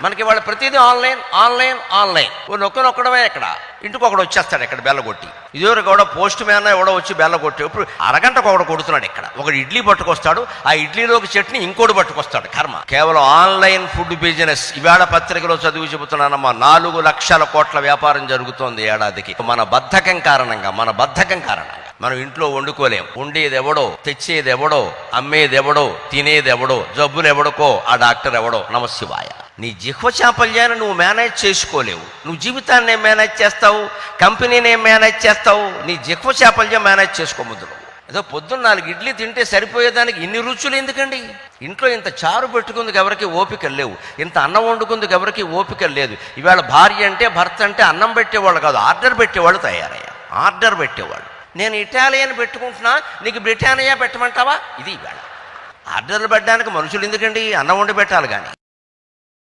మనకి వాళ్ళు ప్రతిదీ ఆన్లైన్ ఆన్లైన్ ఆన్లైన్. నొక్కనొక్కడమే ఇక్కడ. ఇంటికి ఒకడు వచ్చేస్తాడు ఇక్కడ బెల్ల కొట్టి ఇదివరకు కూడా పోస్ట్ మ్యాన్ ఎవడో వచ్చి బెల్ల కొట్టి ఇప్పుడు అరగంటకు ఒకడు కొడుతున్నాడు ఇక్కడ. ఒకడు ఇడ్లీ పట్టుకొస్తాడు ఆ ఇడ్లీలోకి చట్నీ ఇంకోటి పట్టుకొస్తాడు. కర్మ. కేవలం ఆన్లైన్ ఫుడ్ బిజినెస్. ఇవాళ పత్రికలో చదివి చెబుతున్నానమ్మా నాలుగు లక్షల కోట్ల వ్యాపారం జరుగుతోంది ఏడాదికి. మన బద్ధకం కారణంగా మన బద్ధకం కారణంగా. మనం ఇంట్లో వండుకోలేం. వండేది ఎవడో తెచ్చేది ఎవడో అమ్మేది ఎవడో తినేది ఎవడో జబ్బులు ఎవడకో ఆ డాక్టర్ ఎవడో నమశివాయ. నీ జిహ్వ చాపల్యాన్ని నువ్వు మేనేజ్ చేసుకోలేవు. నువ్వు జీవితాన్ని ఏం మేనేజ్ చేస్తావు? కంపెనీని ఏం మేనేజ్ చేస్తావు? నీ జిహ్వ చాపల్యం మేనేజ్ చేసుకోముద్దు నువ్వు ఏదో పొద్దున్న నాలుగు ఇడ్లీ తింటే సరిపోయేదానికి ఇన్ని రుచులు ఎందుకండి? ఇంట్లో ఇంత చారు పెట్టుకుందుకు ఎవరికి ఓపిక లేవు. ఇంత అన్నం వండుకుందుకు ఎవరికి ఓపిక లేదు. ఇవాళ భార్య అంటే భర్త అంటే అన్నం పెట్టేవాళ్ళు కాదు ఆర్డర్ పెట్టేవాళ్ళు తయారయ్యా ఆర్డర్ పెట్టేవాళ్ళు. నేను ఇటాలియన్ పెట్టుకుంటున్నా నీకు బ్రిటానియా పెట్టమంటావా? ఇది ఇవాళ. ఆర్డర్లు పెట్టడానికి మనుషులు ఎందుకండి? అన్నం వండి పెట్టాలి కానీ.